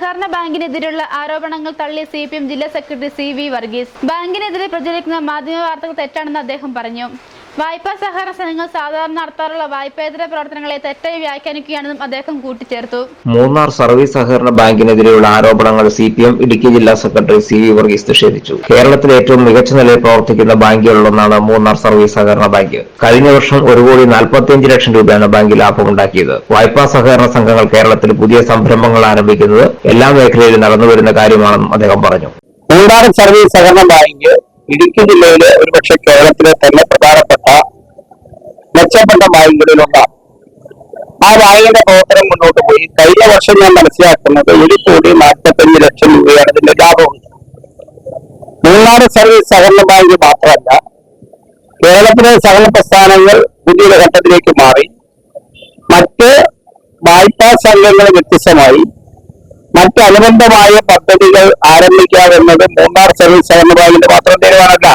സഹകരണ ബാങ്കിനെതിരെയുള്ള ആരോപണങ്ങൾ തള്ളിയ സി പി എം ജില്ലാ സെക്രട്ടറി സി വി വർഗീസ്. ബാങ്കിനെതിരെ പ്രചരിക്കുന്ന മാധ്യമ വാർത്തകൾ തെറ്റാണെന്ന് അദ്ദേഹം പറഞ്ഞു. വായ്പാ സഹകരണ സംഘങ്ങൾ സാധാരണ നടത്താറുള്ള വായ്പേതര പ്രവർത്തനങ്ങളെ തെറ്റായി വ്യാഖ്യാനിക്കുകയാണെന്നും അദ്ദേഹം കൂട്ടിച്ചേർത്തു. മൂന്നാർ സർവീസ് സഹകരണ ബാങ്കിനെതിരെയുള്ള ആരോപണങ്ങൾ സി പി എം ഇടുക്കി ജില്ലാ സെക്രട്ടറി സി വി വർഗീസ് നിഷേധിച്ചു. കേരളത്തിലെ ഏറ്റവും മികച്ച നിലയിൽ പ്രവർത്തിക്കുന്ന ബാങ്കുകളിലൊന്നാണ് മൂന്നാർ സർവീസ് സഹകരണ ബാങ്ക്. കഴിഞ്ഞ വർഷം ഒരു കോടി നാൽപ്പത്തിയഞ്ച് ലക്ഷം രൂപയാണ് ബാങ്ക് ലാഭമുണ്ടാക്കിയത്. വായ്പാ സഹകരണ സംഘങ്ങൾ കേരളത്തിൽ പുതിയ സംരംഭങ്ങൾ ആരംഭിക്കുന്നത് എല്ലാ മേഖലയിലും നടന്നുവരുന്ന കാര്യമാണെന്നും അദ്ദേഹം പറഞ്ഞു. മൂന്നാർ സർവീസ് സഹകരണ ബാങ്ക് ഇടുക്കി ജില്ലയിലെ ഒരുപക്ഷെ കേരളത്തിലെ തന്നെ പ്രധാനപ്പെട്ട മെച്ചപ്പെട്ട ബാങ്കുകളിൽ ഒന്നാണ് ആ ബാങ്കിന്റെ പ്രവർത്തനം മുന്നോട്ട് പോയി. കഴിഞ്ഞ വർഷം ഞാൻ മനസ്സിലാക്കുന്നത് ഒരു കോടി നാൽപ്പത്തഞ്ച് ലക്ഷം രൂപയാണ് ഇതിന്റെ ലാഭമുണ്ട് മൂന്നാറ് സർവീസ് സഹകരണ ബാങ്ക് മാത്രമല്ല കേരളത്തിലെ സഹകരണ പ്രസ്ഥാനങ്ങൾ പുതിയൊരു ഘട്ടത്തിലേക്ക് മാറി. മറ്റ് വായ്പാ സംഘങ്ങൾ വ്യത്യസ്തമായി മറ്റ് അനുബന്ധമായ പദ്ധതികൾ ആരംഭിക്കാമെന്നത് മൂന്നാർ സർവീസ് സഹകരണ ബാങ്കിന്റെ മാത്രം തീരുമാനമല്ല.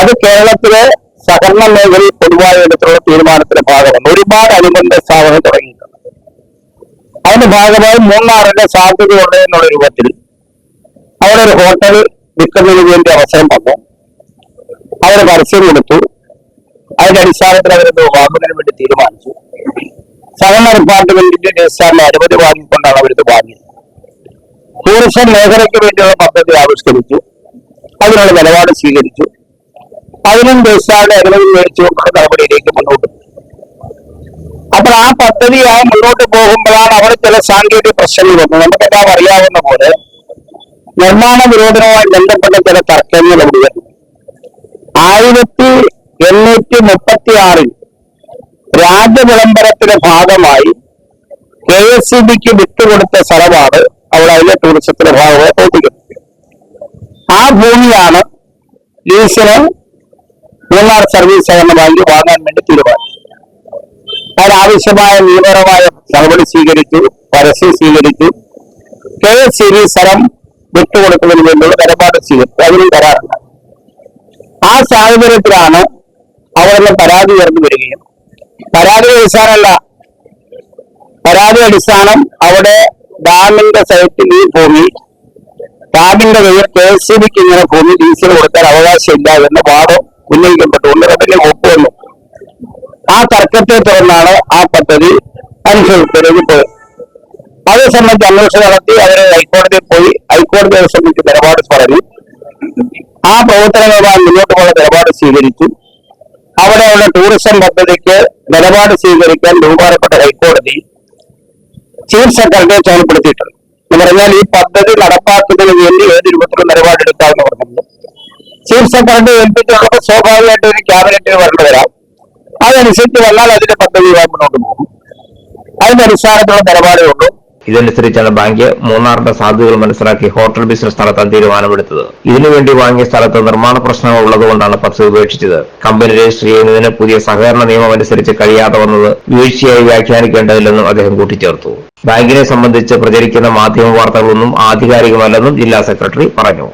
അത് കേരളത്തിലെ സഹകരണ മേഖലയിൽ പൊതുവായി എടുത്തുള്ള തീരുമാനത്തിന്റെ ഭാഗമാണ്. ഒരുപാട് അനുബന്ധ സ്ഥാപനം തുടങ്ങിയിട്ടുണ്ട്. അതിന്റെ ഭാഗമായി മൂന്നാറിന്റെ സാധ്യതയുണ്ട് എന്നുള്ള രൂപത്തിൽ അവിടെ ഒരു ഹോട്ടൽ വിൽക്കുന്നതിന് വേണ്ടി അവസരം വന്നു. അവർ പരസ്യം കൊടുത്തു. അതിന്റെ അടിസ്ഥാനത്തിൽ അവരത് വാങ്ങുന്നതിന് വേണ്ടി തീരുമാനിച്ചു. സഹകരണ ഡിപ്പാർട്ട്മെന്റിന്റെ രജിസ്ട്രാറിന്റെ അനുമതി വാങ്ങിക്കൊണ്ടാണ് അവരിത് വാങ്ങിയത്. ടൂറിസം മേഖലയ്ക്ക് വേണ്ടിയുള്ള പദ്ധതി ആവിഷ്കരിച്ചു. അതിനുള്ള നിലപാട് സ്വീകരിച്ചു. അതിനും രജിസ്ട്രാറിന്റെ അനുമതി മേടിച്ചുകൊണ്ടുള്ള നടപടിയിലേക്ക് മുന്നോട്ട്. അപ്പോൾ ആ പദ്ധതിയായി മുന്നോട്ട് പോകുമ്പോഴാണ് അവിടെ ചില സാങ്കേതിക പ്രശ്നങ്ങൾ വന്നു നമുക്കെല്ലാം അറിയാവുന്ന പോലെ നിർമ്മാണ നിരോധനവുമായി ബന്ധപ്പെട്ട ചില തർക്കങ്ങൾ വരുന്നു ആയിരത്തി എണ്ണൂറ്റി മുപ്പത്തി ആറിൽ രാജവിളംബരത്തിന്റെ ഭാഗമായി കെ എസ് സി ബിക്ക് വിട്ടുകൊടുത്ത സ്ഥലമാണ് അവിടെ അതിലെ ടൂറിസത്തിന്റെ ഭാഗമായി പ്രവർത്തിക്കുന്നത് ആ ഭൂമിയാണ് ലീസിന് മൂന്നാർ സർവീസ് സഹകരണ ബാങ്ക് വാങ്ങാൻ വേണ്ടി തീരുമാനിച്ചു ആവശ്യമായ നിയമപരമായ നടപടി സ്വീകരിച്ചു പരസ്യം സ്വീകരിച്ചു. കെ എസ് സി ബി സ്ഥലം വിട്ടുകൊടുക്കുന്നതിന് വേണ്ടിയുള്ള നിലപാട് സ്വീകരിച്ചു. അതിനും കരാറില്ല. ആ സാഹചര്യത്തിലാണ് അവരുടെ പരാതി ഉയർന്നു വരികയും. പരാതി അടിസ്ഥാനമല്ല പരാതി അടിസ്ഥാനം അവിടെ ഡാമിന്റെ സൈറ്റിൽ ഈ ഭൂമി ഡാമിന്റെ കയ്യിൽ കെ സി ബിക്ക് ഇങ്ങനെ ഭൂമി ലീസിന് കൊടുക്കാൻ അവകാശമില്ല എന്ന വാദം ഉന്നയിക്കപ്പെട്ടുകൊണ്ട് റവന്യൂ ഒപ്പുവന്നു ആ തർക്കത്തെ തുടർന്നാണ് ആ പദ്ധതി അനുസരിച്ചതിലേക്ക് പോയത്. അതേ സംബന്ധിച്ച് അന്വേഷണം നടത്തി അവരെ ഹൈക്കോടതിയിൽ പോയി. ഹൈക്കോടതിയെ സംബന്ധിച്ച് നിലപാട് പറഞ്ഞു. ആ പ്രവർത്തനങ്ങളുമായി മുന്നോട്ട് പോകുന്ന നിലപാട് സ്വീകരിച്ചു. അവിടെയുള്ള ടൂറിസം പദ്ധതിക്ക് നിലപാട് സ്വീകരിക്കാൻ ബഹുമാനപ്പെട്ട ഹൈക്കോടതി ചീഫ് സെക്രട്ടറിയെ ചുമതലപ്പെടുത്തിയിട്ടുണ്ട് എന്ന് പറഞ്ഞാൽ ഈ പദ്ധതി നടപ്പാക്കുന്നതിന് വേണ്ടി ഏത് രൂപത്തിലും നിലപാടെടുക്കാമെന്ന് പറഞ്ഞിട്ടുണ്ട് ചീഫ് സെക്രട്ടറി ഏൽപ്പിച്ചുള്ളത് സ്വാഭാവികമായിട്ട് ഒരു ക്യാബിനറ്റിന് വരേണ്ടി വരാം. അതനുസരിച്ച് വന്നാൽ അതിന്റെ പദ്ധതിയുമായി മുന്നോട്ട് പോകും. അതിന്റെ അടിസ്ഥാനത്തിലുള്ള നിലപാടേ ഉള്ളൂ. ഇതനുസരിച്ചാണ് ബാങ്ക് മൂന്നാറിന്റെ സാധ്യതകൾ മനസ്സിലാക്കി ഹോട്ടൽ ബിസിനസ് നടത്താൻ തീരുമാനമെടുത്തത്. ഇതിനുവേണ്ടി വാങ്ങിയ സ്ഥലത്ത് നിർമ്മാണ പ്രശ്നങ്ങൾ ഉള്ളതുകൊണ്ടാണ് പദ്ധതി ഉപേക്ഷിച്ചത്. കമ്പനി രജിസ്റ്റർ ചെയ്യുന്നതിന് പുതിയ സഹകരണ നിയമം അനുസരിച്ച് കഴിയാതെ വന്നത് വീഴ്ചയായി വ്യാഖ്യാനിക്കേണ്ടതില്ലെന്നും അദ്ദേഹം കൂട്ടിച്ചേർത്തു. ബാങ്കിനെ സംബന്ധിച്ച് പ്രചരിക്കുന്ന മാധ്യമ വാർത്തകളൊന്നും ആധികാരികമല്ലെന്നും ജില്ലാ സെക്രട്ടറി പറഞ്ഞു.